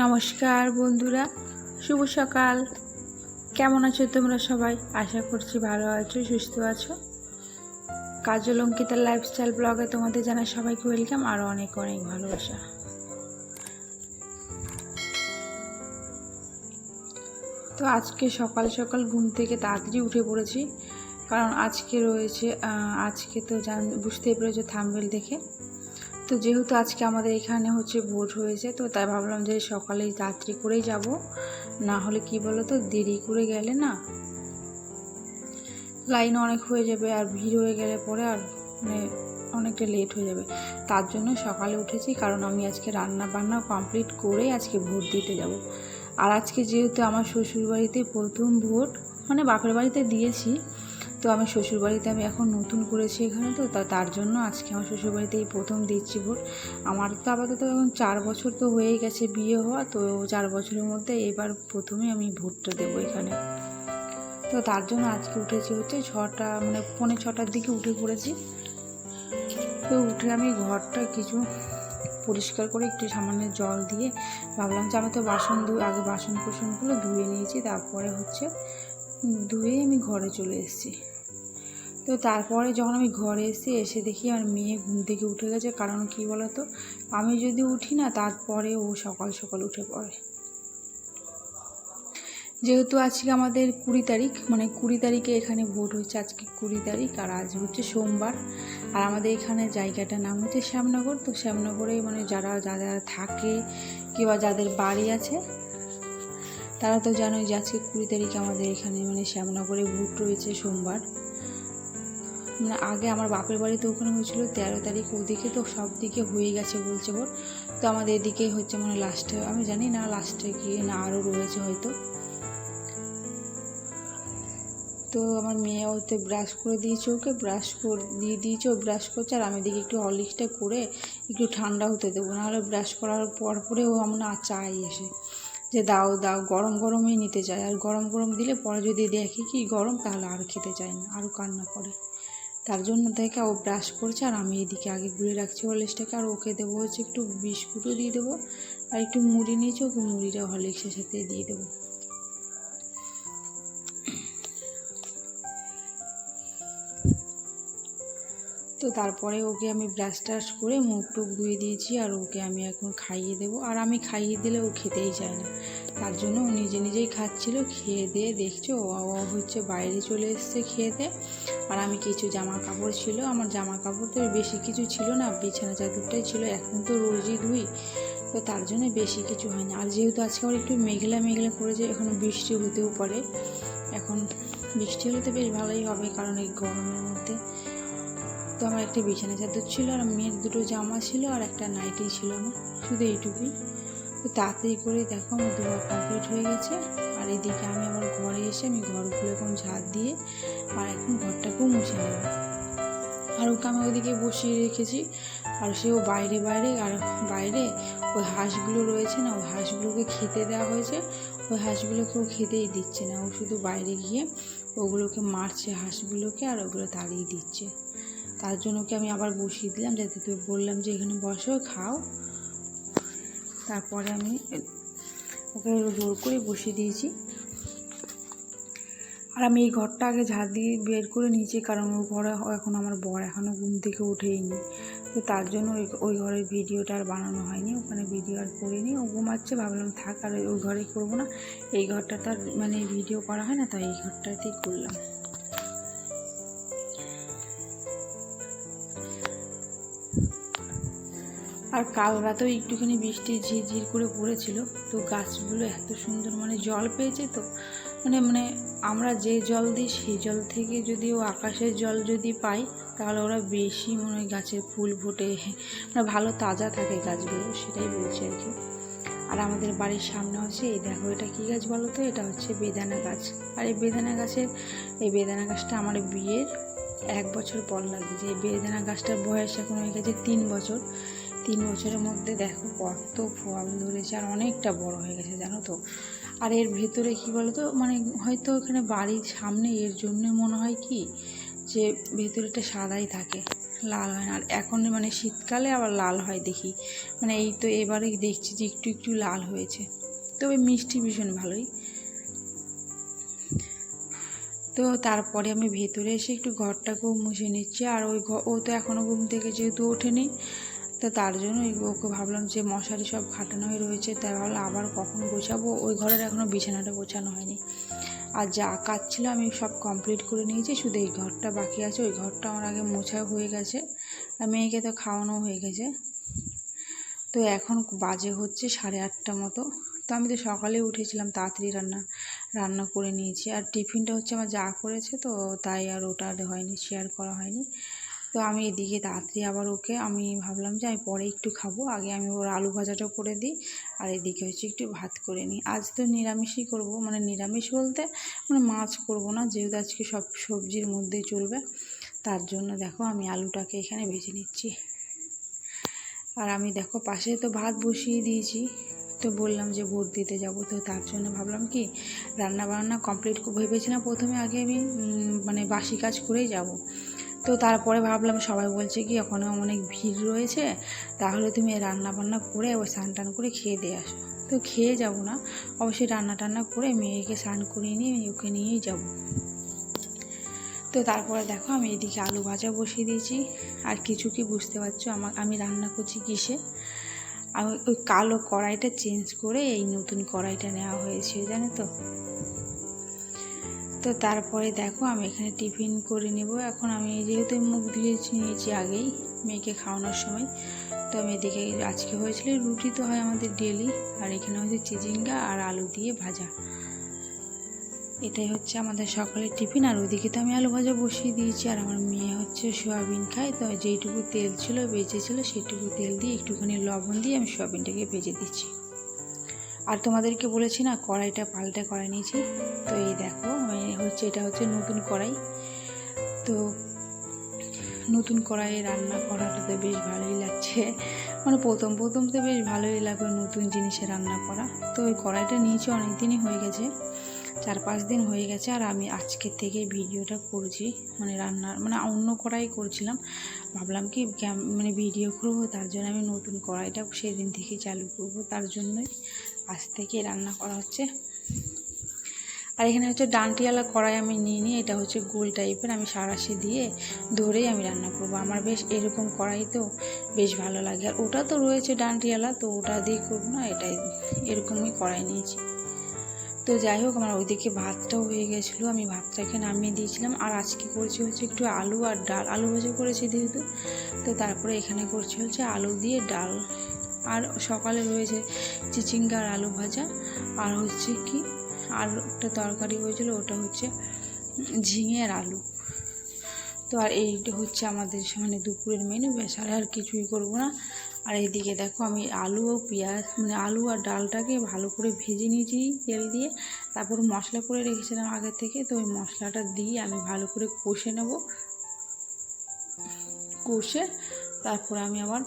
নমস্কার বন্ধুরা, শুভ সকাল। কেমন আছো তোমরা সবাই? আশা করছি ভালো আছো, সুস্থ আছো। কাজল অঙ্কিতার লাইফস্টাইল ব্লগে তোমাদের জানাই সবাইকে ওয়েলকাম আরও অনেক অনেক ভালোবাসা। তো আজকে সকাল সকাল ঘুম থেকে তাড়াতাড়ি উঠে পড়েছি, কারণ আজকে রয়েছে আজকে তো জান বুঝতেই পেরেছ থাম্বেল দেখে। তো যেহেতু আজকে আমাদের এখানে হচ্ছে ভোট হয়েছে, তো তাই ভাবলাম যে সকালে রাত্রি করেই যাব। না হলে কি বলো তো দেরি করে গেলে না লাইন অনেক হয়ে যাবে আর ভিড় হয়ে গেলে পরে আর মানে অনেকটা লেট হয়ে যাবে। তার জন্য সকালে উঠেছি কারণ আমি আজকে রান্না বান্না কমপ্লিট করেই আজকে ভোট দিতে যাব। আর আজকে যেহেতু আমার শ্বশুরবাড়িতে প্রথম ভোট মানে বাপের বাড়িতে দিয়েছি তো আমি শ্বশুরবাড়িতে আমি এখন নতুন করেছি এখানে তো, তা তার জন্য আজকে আমার শ্বশুরবাড়িতে এই প্রথম দিচ্ছি ভোট। আমার তো আপাতত এখন চার বছর তো হয়েই গেছে বিয়ে হওয়া, তো চার বছরের মধ্যে এবার প্রথমে আমি ভোটটা দেবো এখানে। তো তার জন্য আজকে উঠেছি হচ্ছে ছটা মানে পৌনে ছটার দিকে উঠে পড়েছি। তো উঠে আমি ঘরটা কিছু পরিষ্কার করে একটু সামান্য জল দিয়ে ভাবলাম যে আমি তো বাসন ধুয়ে আগে বাসন কোসনগুলো ধুয়ে নিয়েছি, তারপরে হচ্ছে ধুয়ে আমি ঘরে চলে এসেছি। তো তারপরে যখন আমি ঘরে এসে এসে দেখি আমার মেয়ে ঘুম থেকে উঠে গেছে। কারণ কি বলতো? আমি যদি উঠি না, তারপরে ও সকাল সকাল উঠে পড়ে। যেহেতু আজকে আমাদের কুড়ি তারিখ মানে কুড়ি তারিখে এখানে ভোট হচ্ছে আজকে কুড়ি তারিখ, আর আজ হচ্ছে সোমবার। আর আমাদের এখানে জায়গাটার নাম হচ্ছে শ্যামনগর। তো শ্যামনগরে মানে যারা যারা থাকে কিংবা যাদের বাড়ি আছে, তারা তো জানোই যে আজকে কুড়ি তারিখে আমাদের এখানে মানে শ্যামনগরে ভোট রয়েছে সোমবার। মানে আগে আমার বাপের বাড়িতে ওখানে হয়েছিল, তেরো তারিখ ওদিকে তো সব দিকে হয়ে গেছে বলছে ওর। তো আমাদের এদিকে হচ্ছে মানে লাস্টে আমি জানি না লাস্টে গিয়ে না আরও রয়েছে হয়তো। তো আমার মেয়ে ওতে ব্রাশ করে দিয়েছে ওকে ব্রাশ করে, দিয়ে দিয়েছে, ও ব্রাশ করছে, আর আমি দেখি একটু হরলিক্সটা করে একটু ঠান্ডা হতে দেবো। নাহলে ব্রাশ করার পর পরে ও আমার না চাই এসে যে দাও দাও, গরম গরমই নিতে চায়। আর গরম গরম দিলে পরে যদি দেখে কি গরম, তাহলে আর খেতে চায় না আরও কান্না করে। তার জন্য দেখে ও ব্রাশ করছে আর আমি এদিকে আগে গুলে রাখছি হরলিক্সটাকে। আর ওকে দেবো হচ্ছে একটু বিস্কুটও দিয়ে দেবো আর একটু মুড়ি নিয়েছি ওকে মুড়িটা হরলিক্সের সাথে দিয়ে দেবো। তো তারপরে ওকে আমি ব্রাশ টাশ করে মুখ টুক ধুয়ে দিয়েছি আর ওকে আমি এখন খাইয়ে দেবো। আর আমি খাইয়ে দিলে ও খেতেই চায় না। তার জন্য ও নিজে নিজেই খাচ্ছিল, খেয়ে দিয়ে দেখছ ও হচ্ছে বাইরে চলে এসছে খেতে আর আমি কিছু জামা কাপড় ছিল, আমার জামা কাপড় তো বেশি কিছু ছিল না, বিছানা চাদরটাই ছিল, এখন তো রোজই ধুই, তো তার জন্য বেশি কিছু হয় না। আর যেহেতু আজকে আমার একটু মেঘলা মেঘলা করেছে, এখন বৃষ্টি হতেও পারে। এখন বৃষ্টি হলে তো বেশ ভালোই হবে, কারণ এই গরমের মধ্যে। তো আমার একটা বিছানা চাদর ছিল, আর মেয়ের দুটো জামা ছিল, আর একটা নাইটি ছিল আমার, শুধু এইটুকুই। তাড়াতাড়ি করে দেখো আমার ধোয়া কমপ্লিট হয়ে গেছে। আর এদিকে আমি আমার ঘরে এসে আমি ঘরগুলো এখন ঝাড় দিয়ে আর এখন ঘরটাকেও মুছে নেব। আর ওকে আমি ওইদিকে বসিয়ে রেখেছি। আর সেও বাইরে বাইরে আর বাইরে ওই হাঁসগুলো রয়েছে না, ওই হাঁসগুলোকে খেতে দেওয়া হয়েছে। ওই হাঁসগুলোকে ও খেতেই দিচ্ছে না, ও শুধু বাইরে গিয়ে ওগুলোকে মারছে হাঁসগুলোকে আর ওগুলো তাড়িয়ে দিচ্ছে। তার জন্য ওকে আমি আবার বসিয়ে দিলাম, যাতে তুই বললাম যে এখানে বসো, খাও। তারপরে আমি ওকে জোর করে বসিয়ে দিয়েছি। আর আমি এই ঘরটা আগে ঝাড় দিয়ে বের করে নিয়েছি, কারণ ওই ঘরে এখন আমার বর এখনও ঘুম থেকে উঠেইনি। তো তার জন্য ওই ওই ঘরের ভিডিওটা আর বানানো হয়নি, ওখানে ভিডিও আর করিনি। ও ঘুমাচ্ছে, ভাবলাম থাক আর ওই ঘরে করব না। এই ঘরটা তার মানে ভিডিও করা হয় না, তাই এই ঘরটাতেই করলাম। আর কাল রাতেও একটুখানি বৃষ্টি ঝিরঝির করে পড়েছিল, তো গাছগুলো এত সুন্দর মানে জল পেয়েছে তো। মানে মানে আমরা যে জল দিই সেই জল থেকে যদি ও আকাশের জল যদি পাই, তাহলে ওরা বেশি মনে হয় গাছের ফুল ফোটে। মানে ভালো তাজা থাকে গাছগুলো, সেটাই বলছি আর কি। আর আমাদের বাড়ির সামনে হচ্ছে, এই দেখো এটা কী গাছ বলো তো? এটা হচ্ছে বেদানা গাছ। আর এই বেদানা গাছের, এই বেদানা গাছটা আমার বিয়ের এক বছর পর লাগিয়েছে এই বেদানা গাছটার বয়স এখন হয়ে গেছে তিন বছর। তিন বছরের মধ্যে দেখো কত ফল ধরেছে আর অনেকটা বড় হয়ে গেছে, জানো তো। আর এর ভেতরে কি বলো তো মানে হয়তো এখানে বাড়ির সামনে এর জন্য মনে হয় কি যে ভেতরেটা সাদাই থাকে, লাল হয় না। আর এখন মানে শীতকালে আবার লাল হয় দেখি। মানে এই তো এবারে দেখছি যে একটু একটু লাল হয়েছে। তবে মিষ্টি ভীষণ ভালোই। তো তারপরে আমি ভেতরে এসে একটু ঘরটাকেও মুছে নিচ্ছি। আর ওই ও তো এখনও ঘুম থেকে যেহেতু ওঠেনি তো তার জন্য ওকে ভাবলাম যে মশারি সব খাটানো হয়ে রয়েছে তাই ভাবলাম আবার কখন গোছাবো? ওই ঘরের এখনও বিছানাটা গোছানো হয়নি। আর যা কাজ ছিল আমি সব কমপ্লিট করে নিয়েছি, শুধু এই ঘরটা বাকি আছে, ওই ঘরটা আমার আগে মোছা হয়ে গেছে, আর মেয়েকে তো খাওয়ানো হয়ে গেছে। তো এখন বাজে হচ্ছে সাড়ে আটটা মতো, তো আমি তো সকালে উঠেছিলাম তাড়াতাড়ি রান্না রান্না করে নিয়েছি। আর টিফিনটা হচ্ছে আমার যা করেছে তো, তাই আর ওটা হয়নি শেয়ার করা হয়নি। তো আমি এদিকে তাড়াতাড়ি আবার ওকে, আমি ভাবলাম যে আমি পরে একটু খাব। আগে আমি ওর আলু ভাজাটা করে দিই, আর এদিকে হচ্ছে একটু ভাত করে নিই। আজ তো নিরামিষই করব মানে নিরামিষ বলতে মানে মাছ করব না, যেহেতু আজকে সব সবজির মধ্যেই চলবে। তার জন্য দেখো আমি আলুটাকে এখানে ভেজে নিচ্ছি। আর আমি দেখো পাশে তো ভাত বসিয়ে দিয়েছি, তো বললাম যে ভোট দিতে যাব। তো তার জন্য ভাবলাম কি রান্না বান্না কমপ্লিট ভেবেছিলাম প্রথমে আগে আমি মানে বাসি কাজ করেই যাব। তো তারপরে ভাবলাম সবাই বলছে কি ওখানে অনেক ভিড় রয়েছে, তাহলে তুমি রান্না বান্না করে ও স্নান টান করে খেয়ে দিয়ে আসো। তো খেয়ে যাব না, অবশ্যই রান্না টান্না করে মেয়েকে স্নান করিয়ে নিয়ে ওকে নিয়েই যাব। তো তারপরে দেখো আমি এদিকে আলু ভাজা বসিয়ে দিয়েছি, আর কিছু কি বুঝতে পারছ আমার, আমি রান্না করছি কিসে? আমি ওই কালো কড়াইটা চেঞ্জ করে এই নতুন কড়াইটা নেওয়া হয়েছে, জানো তো? তো তারপরে দেখো আমি এখানে টিফিন করে নেব। এখন আমি যেহেতু মুখ ধুয়ে নিয়েছি আগেই মেয়েকে খাওয়ানোর সময়, তো আমি এদিকে আজকে হয়েছিল রুটি তো হয় আমাদের ডেলি, আর এখানে হচ্ছে চিচিঙ্গা আর আলু দিয়ে ভাজা। এটাই হচ্ছে আমাদের সকালের টিফিন, আর ওদিকে তো আমি আলু ভাজা বসিয়ে দিয়েছি, আর আমার মেয়ে হচ্ছে সোয়াবিন খায়, তো যেইটুকু তেল ছিল বেঁচে ছিল সেটুকু তেল দিয়ে একটুখানি লবণ দিয়ে আমি সোয়াবিনটাকে ভেজে দিচ্ছি। আর তোমাদেরকে বলেছি না, কড়াইটা পাল্টা কড়াই নিয়েছি। তো এই দেখো এই হচ্ছে এটা হচ্ছে নতুন কড়াই। তো নতুন কড়াইয়ে রান্না করাটা তো বেশ ভালোই লাগছে। মানে প্রথম প্রথম তো বেশ ভালোই লাগবে নতুন জিনিসে রান্না করা। তো ওই কড়াইটা নিয়েছি অনেক দিনই হয়ে গেছে। চার পাঁচ দিন হয়ে গেছে আর আমি আজকের থেকে ভিডিওটা করছি। মানে রান্নার মানে অন্য কড়াই করছিলাম। ভাবলাম কি মানে ভিডিও করব, তার জন্য আমি নতুন কড়াইটা সেদিন থেকে চালু করব, তার জন্যই। আজ থেকে রান্না করা হচ্ছে। আর এখানে হচ্ছে ডান্টিওয়ালা কড়াই আমি নিয়ে নিই এটা হচ্ছে গোল টাইপের আমি সারাশি দিয়ে ধরেই আমি রান্না করব। আমার বেশ এরকম কড়াই তো বেশ ভালো লাগে। আর ওটা তো রয়েছে ডান্টিওয়ালা, তো ওটা দিয়ে করব না, এটাই এরকমই কড়াই নিয়েছি। তো যাই হোক, আমার ওইদিকে ভাতটাও হয়ে গেছিল। আমি ভাতটাকে নামিয়ে দিয়েছিলাম। আর আজকে করছি হচ্ছে একটু আলু আর ডাল। আলু ভাজা করেছি যেহেতু, তো তারপরে এখানে করছি হচ্ছে আলু দিয়ে ডাল। আর সকালে রয়েছে চিচিঙ্গা আর আলু ভাজা, আর হচ্ছে কি, আর একটা তরকারি হয়েছিল, ওটা হচ্ছে ঝিঙে আর আলু। তো আর এইটা হচ্ছে আমাদের মানে দুপুরের মেনু ব্যাস, আর আর কিছুই করব না। আর এইদিকে দেখো আমি আলু ও পেঁয়াজ মানে আলু আর ডালটাকে ভালো করে ভেজে নিয়েছি তেল দিয়ে। তারপর মশলা করে রেখেছিলাম আগে থেকে, তো ওই মশলাটা দিয়ে আমি ভালো করে কষে নেব। কষে তারপর আমি আবার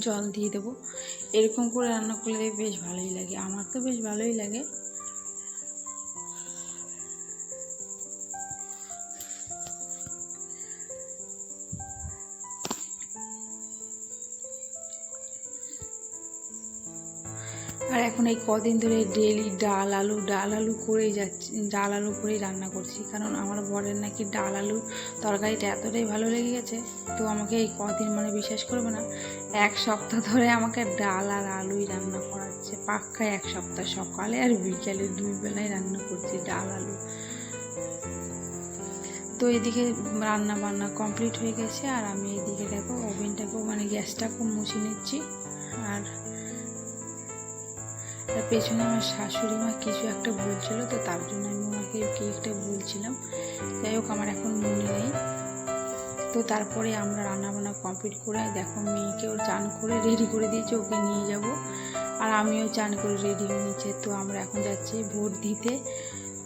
জল দিয়ে দেবো। এরকম করে রান্না করলে বেশ ভালোই লাগে। আমার তো বেশ ভালোই লাগে। এখন এই কদিন ধরে ডেলি ডাল আলু ডাল আলু করেই যাচ্ছি, ডাল আলু করেই রান্না করছি। কারণ আমার বরের নাকি ডাল আলু তরকারিটা এতটাই ভালো লেগে গেছে, তো আমাকে এই কদিন মানে বিশ্বাস করবে না, এক সপ্তাহ ধরে আমাকে ডাল আর আলুই রান্না করাচ্ছে। পাক্কা এক সপ্তাহ, সকালে আর বিকেলে দুই বেলায় রান্না করছি ডাল আলু। তো এদিকে রান্না বান্না কমপ্লিট হয়ে গেছে, আর আমি এদিকে দেখো ওভেনটাকেও মানে গ্যাসটাকেও মুছে নিচ্ছি। আর পেছনে আমার শাশুড়ি মা কিছু একটা বলছিল, তো তার জন্য আমি ওনাকে কি একটা বলছিলাম। যাই হোক, আমার এখন মনে নেই। তো তারপরে আমরা রান্না বান্না কমপ্লিট করে দেখো মেয়েকেও চান করে রেডি করে দিয়েছে, ওকে নিয়ে যাব। আর আমিও চান করে রেডি হয়ে নিচ্ছে। তো আমরা এখন যাচ্ছি ভোট দিতে।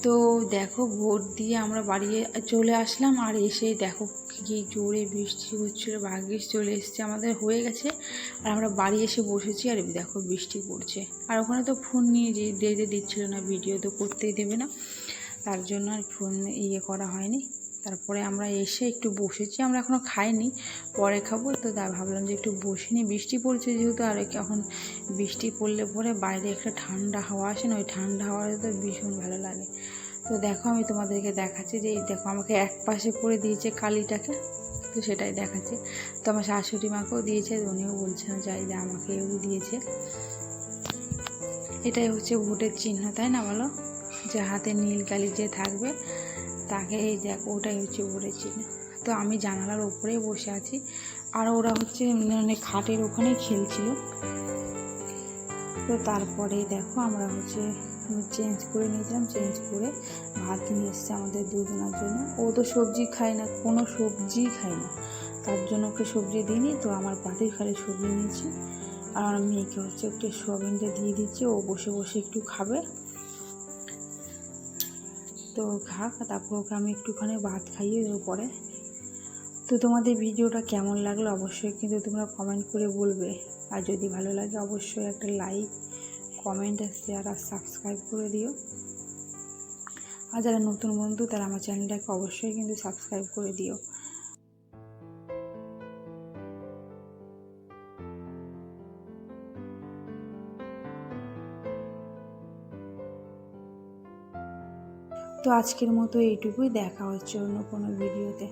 তো দেখো ভোট দিয়ে আমরা বাড়ি চলে আসলাম আর এসে দেখো কি জোরে বৃষ্টি হচ্ছিল, ভাগ্যিস চলে এসছে, আমাদের হয়ে গেছে। আর আমরা বাড়ি এসে বসেছি আর দেখো বৃষ্টি পড়ছে। আর ওখানে তো ফোন নিয়ে যে দিতে দিচ্ছিল না ভিডিও তো করতেই দেবে না। তার জন্য আর ফোন ইয়ে করা হয়নি। তারপরে আমরা এসে একটু বসেছি, আমরা এখনও খাইনি, পরে খাব। তো তা ভাবলাম যে একটু বসে নিই। বৃষ্টি পড়ছে যেহেতু, আর এখন বৃষ্টি পড়লে পরে বাইরে একটা ঠান্ডা হাওয়া আসে না, ওই ঠান্ডা হাওয়াতে তো ভীষণ ভালো লাগে। তো দেখো, আমি তোমাদেরকে দেখাচ্ছি যে, এই দেখো, আমাকে এক পাশে করে দিয়েছে কালিটাকে, তো সেটাই দেখাচ্ছি। তো আমার শাশুড়ি মাকেও দিয়েছে, উনিও বলছেন যাই যে আমাকেও দিয়েছে। এটাই হচ্ছে ভোটের চিহ্ন, তাই না বলো? যে হাতে নীল কালি যে থাকবে তাকে এই দেখ, ওটাই হচ্ছে চিহ্ন। তো আমি জানালার উপরেই বসে আছি। আর ওরা হচ্ছে মানে খাটের ওখানেই খেলছিল। তো তারপরে দেখো আমরা হচ্ছে চেঞ্জ করে নিয়েছিলাম চেঞ্জ করে ভাত নিয়ে এসছে আমাদের দুজনের জন্য। ও তো সবজি খায় না, কোনো সবজি খায় না। তার জন্য ওকে সবজি দিইনি, তো আমার পাতির খালি সবজি নিয়েছি। আর আমার মেয়েকে হচ্ছে একটু সোয়াবিনটা দিয়ে দিচ্ছি, ও বসে বসে একটু খাবে। তো খাক, তারপর ওকে আমি একটুখানি ভাত খাইয়ে দেবো পরে। তো তোমাদের ভিডিওটা কেমন লাগল অবশ্যই কিন্তু তোমরা কমেন্ট করে বলবে। আর যদি ভালো লাগে অবশ্যই একটা লাইক কমেন্ট আর শেয়ার আর সাবস্ক্রাইব করে দিও। আর যারা নতুন বন্ধু তারা আমার চ্যানেলটাকে অবশ্যই কিন্তু সাবস্ক্রাইব করে দিও। আজকের মতো এইটুকুই দেখা হচ্ছে অন্য কোনো ভিডিওতে।